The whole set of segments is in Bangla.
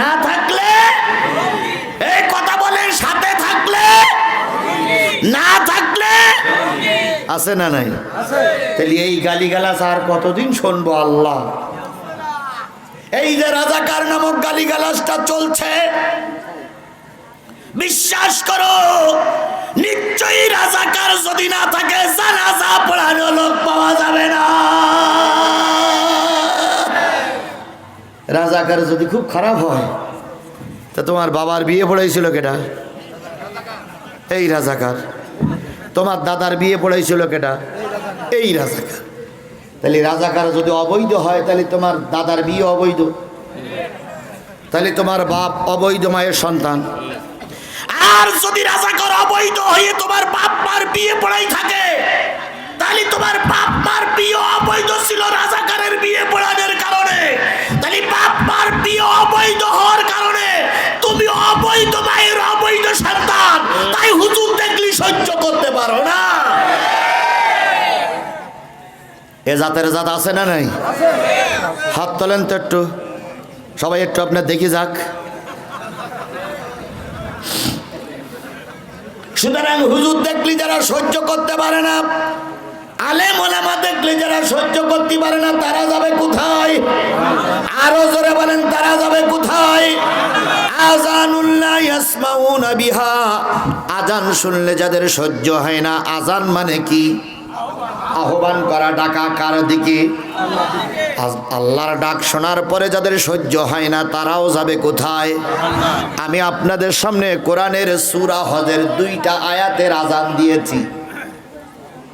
না থাকলে? এই কথা বলেন, সাথে থাকলে? না থাকলে? আছে না নাই? তাহলে এই গালিগালাজ আর কতদিন শুনব আল্লাহ? এই যে রাজাকার নামক গালিগালাজটা চলছে, বিশ্বাস করো, নিশ্চয়ই রাজাকার যদি না থাকে, জানাজা পড়ানো লোক পাওয়া যাবে না। রাজাকার যদি খুব খারাপ হয়, তা তোমার বাবার বিয়ে পড়াইছিল কেটা এই রাজাকার। তোমার দাদার বিয়ে পড়াইছিল কেটা এই রাজাকার। তাহলে রাজাকার যদি অবৈধ হয়, তাহলে তোমার দাদার বিয়ে অবৈধ। তাহলে তোমার বাপ অবৈধ মায়ের সন্তান। আর যদি রাজাকার অবৈধ হয়ে তোমার বাপ মার বিয়ে পড়াই থাকে অবৈধ মায়ের অবৈধ সন্তান। তাই হুজুর দেখলি সহ্য করতে পারো না। এ জাতের জাত আছে না নাই? হাত তোলেন তো একটু। সবাই একটু আপনার দেখি যাক। সুতরাং হুজুর দেখলি যারা সহ্য করতে পারে না আলেম ওলামা দেখলে যারা সহ্য করতে পারে না তারা যাবে কোথায়? আজান শুনলে যাদের সহ্য হয় না আজান মানে কি? আহ্বান করা ডাকা কার দিকে? আল্লাহর ডাক শোনার পরে যাদের সহ্য হয় না, তারাও যাবে কোথায়? আমি আপনাদের সামনে কোরআনের সুরা হজের দুইটা আয়াতের আজান দিয়েছি।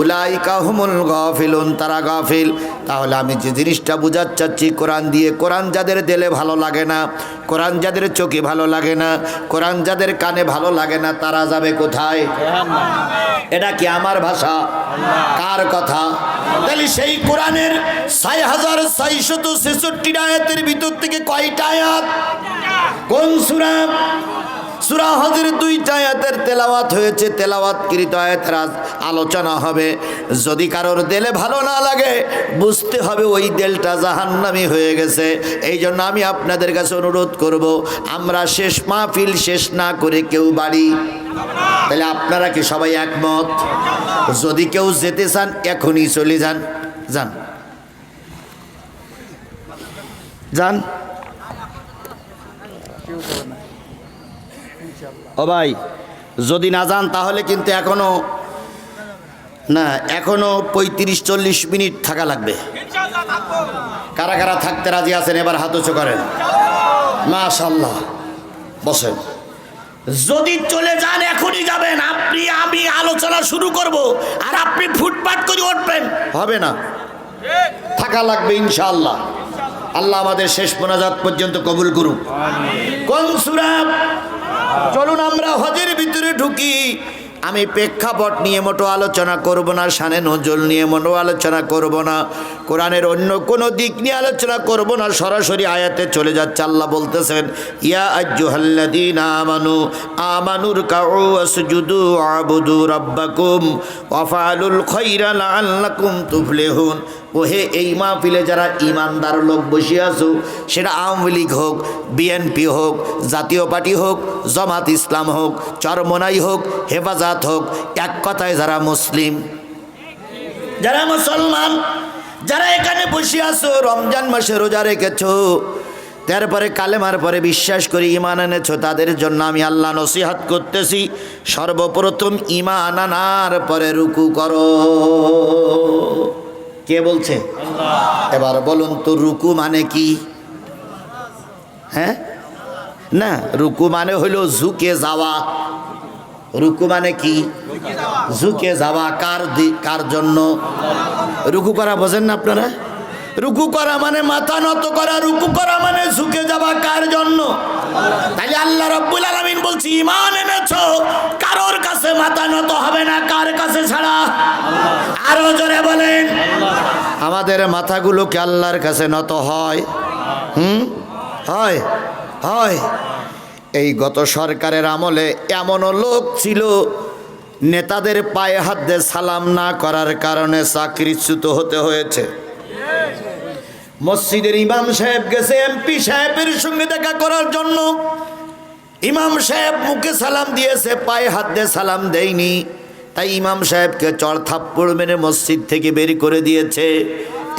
উলাইকা হুমুল গাফিলুন, তারা গাফিল। তাহলে আমি যে জিনিসটা বুঝার চাচ্ছি, কোরআন দিয়ে, কোরআন যাদের দিলে ভালো লাগে না, কোরআন যাদের চোখে ভালো লাগে না, কোরআন যাদের কানে ভালো লাগে না, তারা যাবে কোথায়? এটা কি আমার ভাষা? কার কথা? তাহলে সেই কোরআনের ছয় হাজার ছয়শত ছেষট্টি আয়াতের ভিতর থেকে কয়টা আয়াত? কোন সুরা? সুরা হজের দুইটা আয়াতের তেলাওয়াত হয়েছে তেলাওয়াত কৃত আয়াতের আলোচনা হবে। যদি কারোর দেলে ভালো না লাগে, বুঝতে হবে ওই দেলটা জাহান্নামি হয়ে গেছে। এই জন্য আমি আপনাদের কাছে অনুরোধ করব, আমরা শেষ মাহফিল শেষ না করে কেউ বাড়ি। তাহলে আপনারা কি সবাই একমত? যদি কেউ যেতে চান, এখনই চলে যান। যান। যান। ও ভাই, যদি না যান তাহলে কিন্তু এখনও, না, এখনও পঁয়ত্রিশ চল্লিশ মিনিট থাকা লাগবে। কারা কারা থাকতে রাজি আছেন এবার হাত উঁচু করেন? মাশাল্লাহ বসেন। যদি চলে যান, এখনই যাবেন। আপনি, আমি আলোচনা শুরু করব আর আপনি ফুটপাট করে উঠবেন। হবে না। থাকা লাগবে ইনশাআল্লাহ। আল্লাহ আমাদের শেষ মোনাজাত পর্যন্ত কবুল করুক। কোন সুরা? চলুন আমরা হজের ভিতরে ঢুকি। আমি প্রেক্ষাপট নিয়ে মোটো আলোচনা করব না, সানে নজল নিয়ে মোটো আলোচনা করব না, কোরআনের অন্য কোনো দিক নিয়ে আলোচনা করব না, সরাসরি আয়াতে চলে যাচ্ছে, আল্লাহ বলতেছেন, ইয়া আজ্জুহাল্লাদিন আমানু আমানুর কাউ আসজুদু আবুদু রাব্বাকুম ওয়াফালুল খৈরা লাআল্লাকুম তুফলিহুন। ওহে এই মাহফিলে যারা ইমানদার লোক বসে আছো, সেটা আওয়ামী লীগ হোক বিএনপি হোক, জাতীয় পার্টি হোক, জামাত ইসলাম হোক, চরমনাই হোক, হেফাজত হোক, এক কথায় যারা মুসলিম, যারা মুসলমান, যারা এখানে বসে আছো, রমজান মাসে রোজা রেখেছো, তারপরে কালেমার পরে বিশ্বাস করে ইমান এনেছো, তাদের জন্য আমি আল্লাহ নসিহাত করতেছি, সর্বপ্রথম ইমান আনার পরে রুকু করো। কে বলছে? এবার বলুন তো, রুকু মানে কি? হ্যাঁ? না, রুকু মানে হলো ঝুঁকে যাওয়া। রুকু মানে কি? ঝুঁকে যাওয়া কার কার জন্য? রুকু করা বোঝেন না আপনারা? রুকু করা মানে মাথা নত করা, রুকু করা মানে ঝুঁকে যাওয়া কার জন্য? তাহলে আল্লাহ রব্বুল আলামিন বলছি ইমান এনেছো, কারোর কাছে মাথা নত হবে না, কার কাছে ছাড়া? জোরে বলেন। আমাদের মাথাগুলো কি আল্লাহর কাছে নত হয়। হুম? হয় হয়। এই গত সরকারের আমলে এমনও লোক ছিল, নেতাদের পায়ে হাত দিয়ে সালাম না করার কারণে চাকরিচ্যুত হতে হয়েছে। মসজিদের ইমাম সাহেব গেছে, এমপি সাহেবের সঙ্গে দেখা করার জন্য। ইমাম সাহেব মুখে সালাম দিয়েছে, পায়ে হাত দিয়ে সালাম দেয়নি। তাই ইমাম সাহেবকে চড় থাপ্পড় মেরে মসজিদ থেকে বের করে দিয়েছে।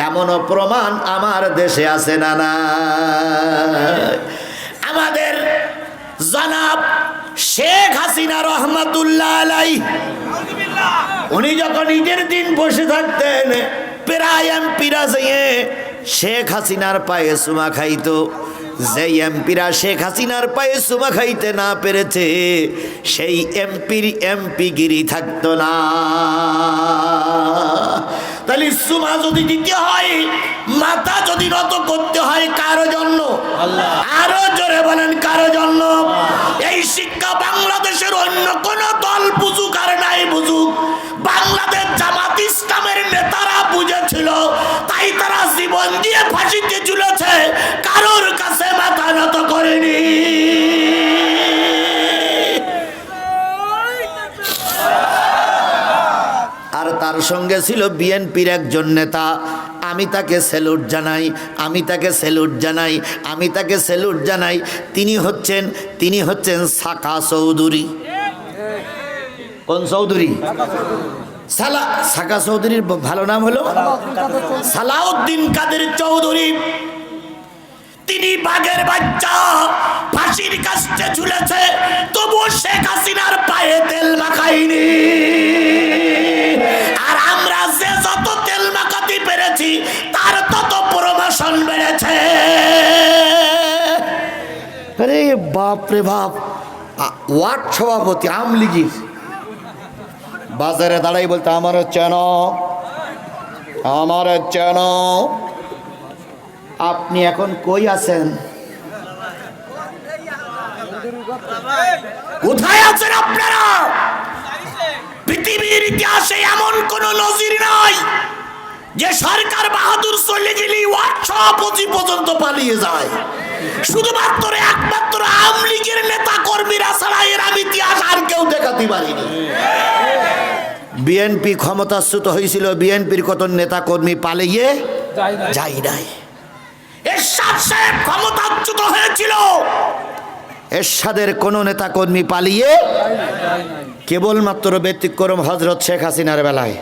এমনও প্রমাণ আমার দেশে আছে না না। আমাদের জনাব শেখ হাসিনা রহমতুল্লাহ আলাই উনি যখন ঈদের দিন বসে থাকতেন, প্রায় এমপিরা যেয়ে শেখ হাসিনার পায়ে সুমা খাইতো। যে এমপিরা শেখ হাসিনার পায়ে সুমা খাইতে না পেরেছে সেই এমপির এমপি গিরি থাকতো না। তাহলে সুমা যদি দিতে হয় মাথা যদি নত করতে হয় কারও জন্য? আরও জোরে বলেন কারও জন্য? এই শিক্ষা বাংলাদেশের অন্য কোন দল তার সঙ্গে ছিল বিএনপির একজন নেতা। আমি তাকে স্যালুট জানাই, আমি তাকে স্যালুট জানাই, আমি তাকে স্যালুট জানাই। তিনি হচ্ছেন তিনি হচ্ছেন সাকা চৌধুরী। কোন চৌধুরী? সালা, সাকা চৌধুরীর ভালো নাম হলো? সালাউদ্দিন কাদের চৌধুরী। তিনি বাঘের বাচ্চা, ফাঁসির কাছে ঝুলেছে তবুও শেখ হাসিনার পায়ে তেল মাখাইনি পেরেছি তার তত প্রমোশন বেড়েছে। আরে বাপ। রে বাপ ওয়ার্ড সভাপতি আমলিগির বাজারে দাঁড়াই বলতে আমার চেন আমার চেন আপনি এখন কই আছেন? কোথায় আছেন আপনারা? পৃথিবীর ইতিহাসে এমন কোন নজির নাই। যে সরকার বাহাদুর চলে গেলে ওয়ার্ড সভাপতি পর্যন্ত পালিয়ে যায়। শুধুমাত্র একমাত্র আওয়ামী লীগের নেতা কর্মীরা ছাড়া এর আমি ইতিহাস আর কেউ দেখাতে পারিনি। বিএনপি ক্ষমতাচ্যুত হয়েছিল বিএনপির কত নেতা কর্মী পালিয়ে যাই নাই। এরশাদ সাহেব ক্ষমতাচ্যুত হয়েছিল। এরশাদের কোন নেতা কর্মী পালিয়ে কেবলমাত্র ব্যতিক্রম হজরত শেখ হাসিনার বেলায়।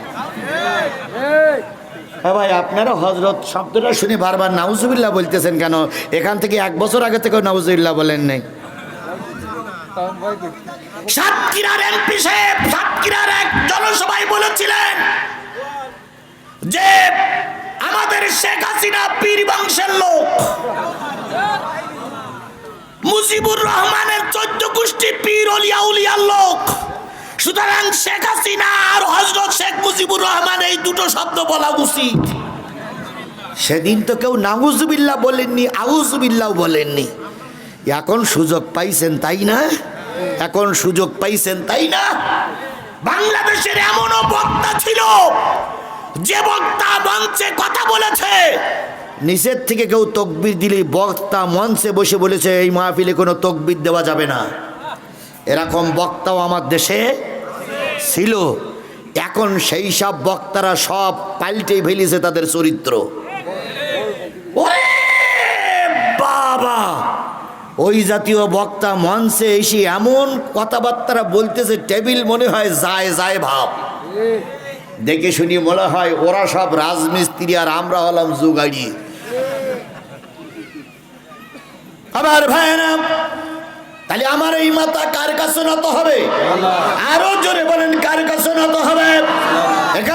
হ্যাঁ ভাই, আপনারা হজরত শব্দটা শুনে বারবার নাউজুবিল্লাহ বলতেছেন কেন? এখান থেকে এক বছর আগে থেকে নাউজুবিল্লাহ বলেন নাই। সাতক্ষীরার এমপি সাহেব সাতক্ষীরার এক জনসভায় বলেছিলেন যে আমাদের শেখ হাসিনা পীর বংশের লোক, মুজিবুর রহমানের চোদ্দ গোষ্ঠী পীর অলিয়া উলিয়ার লোক সুতরাং শেখ হাসিনা আর হজরত শেখ মুজিবুর রহমান এই দুটো শব্দ বলা উচিত। সেদিন তো কেউ নাউজুবিল্লাহ বলেননি আউজুবিল্লাহ বলেননি। এখন সুযোগ পাইছেন তাই না? এখন সুযোগ পাইছেন তাই না? বাংলাদেশের এমনও বক্তা ছিল যে বক্তা মঞ্চে কথা বলেছে। নিচের থেকে কেউ তকবির দিলে বক্তা মঞ্চে বসে বলেছে এই মাহফিলে কোনো তকবির দেওয়া যাবে না। এরকম বক্তাও আমার দেশে ছিল। এখন সেই সব বক্তারা সব পাল্টে ফেলেছে তাদের চরিত্র। বাবা! ওই জাতীয় বক্তা মঞ্চে এসে এমন কথাবার্তা বলতেছে, টেবিল মনে হয় যায় যায় ভাব। দেখে শুনি মনে হয় ওরা সব রাজমিস্ত্রি আর আমরা হলাম জুগাড়ি। আবার ভাইরা তাহলে আমার এই মাথা কার কাছে নত হবে? আরও জোরে বলেন কার কাছে নত হবে? এখানে